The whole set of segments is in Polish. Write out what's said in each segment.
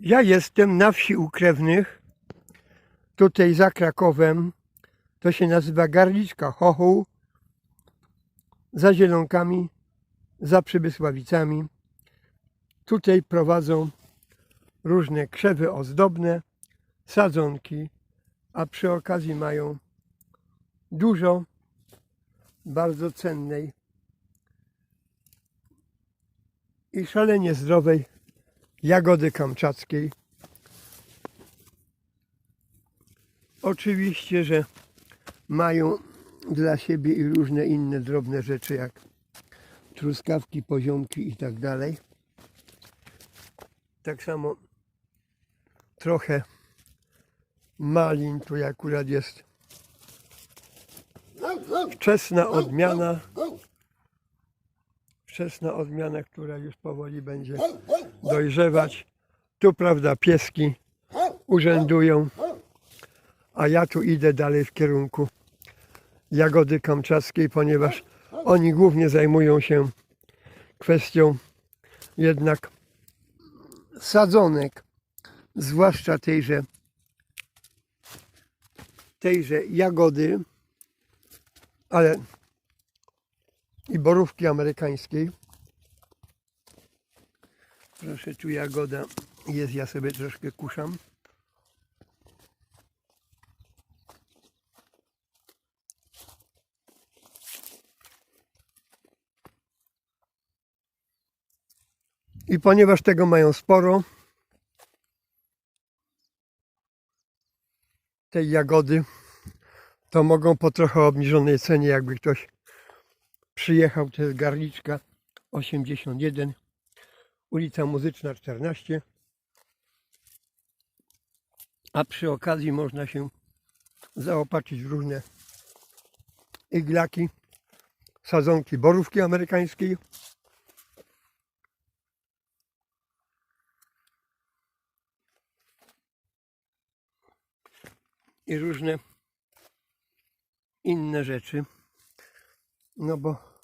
Ja jestem na wsi u krewnych, tutaj za Krakowem. To się nazywa Garliczka Chochoł. Za Zielonkami, za Przybysławicami. Tutaj prowadzą różne krzewy ozdobne, sadzonki, a przy okazji mają dużo bardzo cennej i szalenie zdrowej jagody kamczackiej. Oczywiście, że mają dla siebie i różne inne drobne rzeczy jak truskawki, poziomki i tak dalej. Tak samo trochę malin, tu akurat jest wczesna odmiana. Wczesna odmiana, która już powoli będzie dojrzewać. Tu, prawda, pieski urzędują, a ja tu idę dalej w kierunku jagody kamczackiej, ponieważ oni głównie zajmują się kwestią jednak sadzonek, zwłaszcza tejże, tejże jagody, ale i borówki amerykańskiej. Proszę, tu jagoda jest, ja sobie troszkę kuszam. I ponieważ tego mają sporo, tej jagody, to mogą po trochę obniżonej cenie, jakby ktoś przyjechał, to jest Garliczka 81, ulica Muzyczna 14. A przy okazji można się zaopatrzyć w różne iglaki, sadzonki borówki amerykańskiej. I różne inne rzeczy. No bo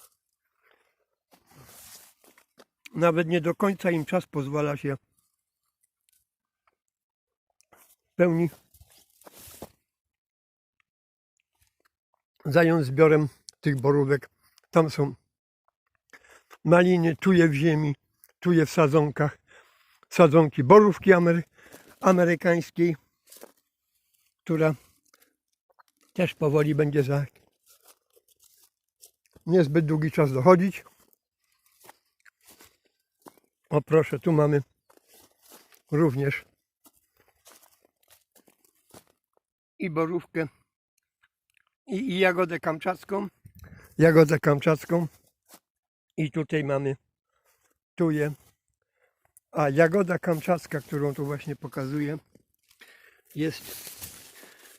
nawet nie do końca im czas pozwala się w pełni zająć zbiorem tych borówek. Tam są maliny, tu w ziemi, tu w sadzonkach. Sadzonki borówki amery amerykańskiej, która też powoli będzie za niezbyt długi czas dochodzić. O proszę, tu mamy również i borówkę i, i jagodę kamczacką. Jagodę kamczacką. I tutaj mamy tuje. A jagoda kamczacka, którą tu właśnie pokazuję, jest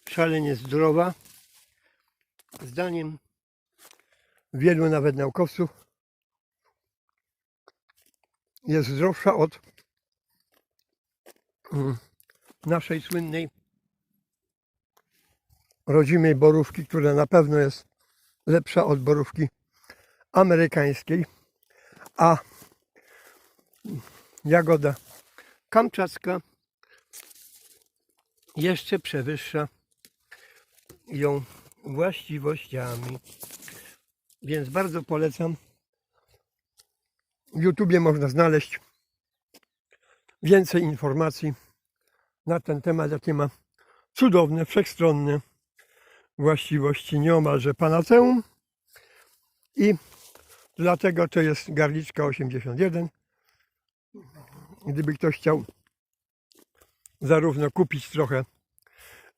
szalenie zdrowa. Zdaniem wielu nawet naukowców jest zdrowsza od mm, naszej słynnej rodzimej borówki, która na pewno jest lepsza od borówki amerykańskiej, a jagoda kamczacka jeszcze przewyższa ją właściwościami. Więc bardzo polecam. W YouTubie można znaleźć więcej informacji na ten temat, jakie ma cudowne, wszechstronne właściwości nieomalże panaceum. I dlatego to jest garliczka 81. Gdyby ktoś chciał zarówno kupić trochę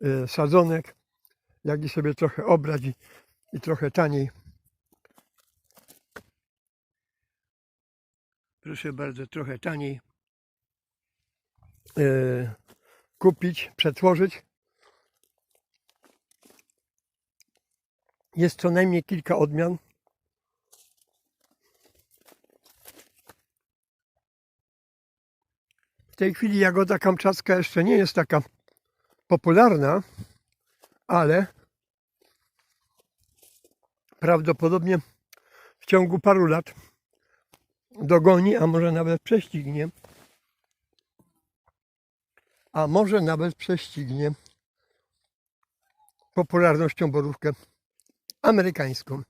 y, sadzonek, jak i sobie trochę obrać i, i trochę taniej proszę bardzo, trochę taniej e, kupić, przetworzyć. Jest co najmniej kilka odmian. W tej chwili jagoda kamczacka jeszcze nie jest taka popularna, ale prawdopodobnie w ciągu paru lat dogoni, a może nawet prześcignie a może nawet prześcignie popularnością borówkę amerykańską.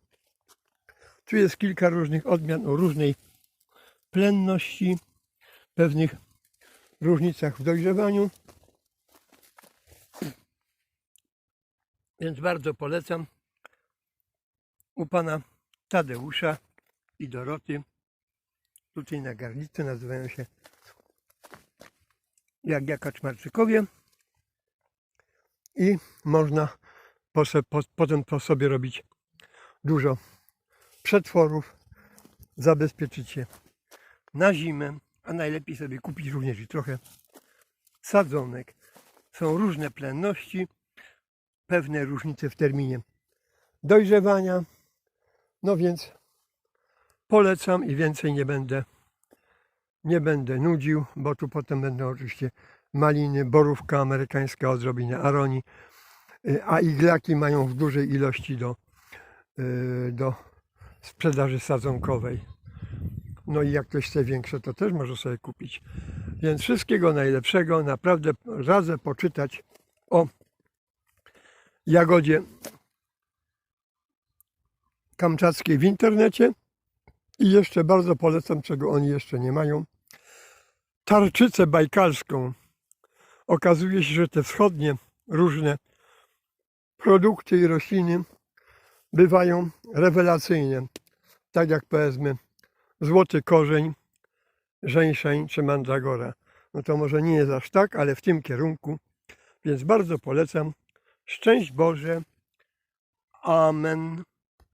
Tu jest kilka różnych odmian o różnej plenności, pewnych różnicach w dojrzewaniu. Więc bardzo polecam u pana Tadeusza i Doroty. Tutaj na garnicy nazywają się jak ja Kaczmarczykowie. I można po, se- po, potem po sobie robić dużo przetworów, zabezpieczyć się na zimę, a najlepiej sobie kupić również i trochę sadzonek. Są różne plenności, pewne różnice w terminie dojrzewania. No więc polecam i więcej nie będę nie będę nudził, bo tu potem będą oczywiście maliny, borówka amerykańska, odrobinę aronii, y, a iglaki mają w dużej ilości do, y, do sprzedaży sadzonkowej. No i jak ktoś chce większe, to też może sobie kupić. Więc wszystkiego najlepszego. Naprawdę radzę poczytać o jagodzie kamczackiej w internecie. I jeszcze bardzo polecam, czego oni jeszcze nie mają. Tarczycę bajkalską. Okazuje się, że te wschodnie różne produkty i rośliny bywają rewelacyjne. Tak jak powiedzmy złoty korzeń, żeńszeń czy mandragora. No to może nie jest aż tak, ale w tym kierunku. Więc bardzo polecam. Szczęść Boże. Amen.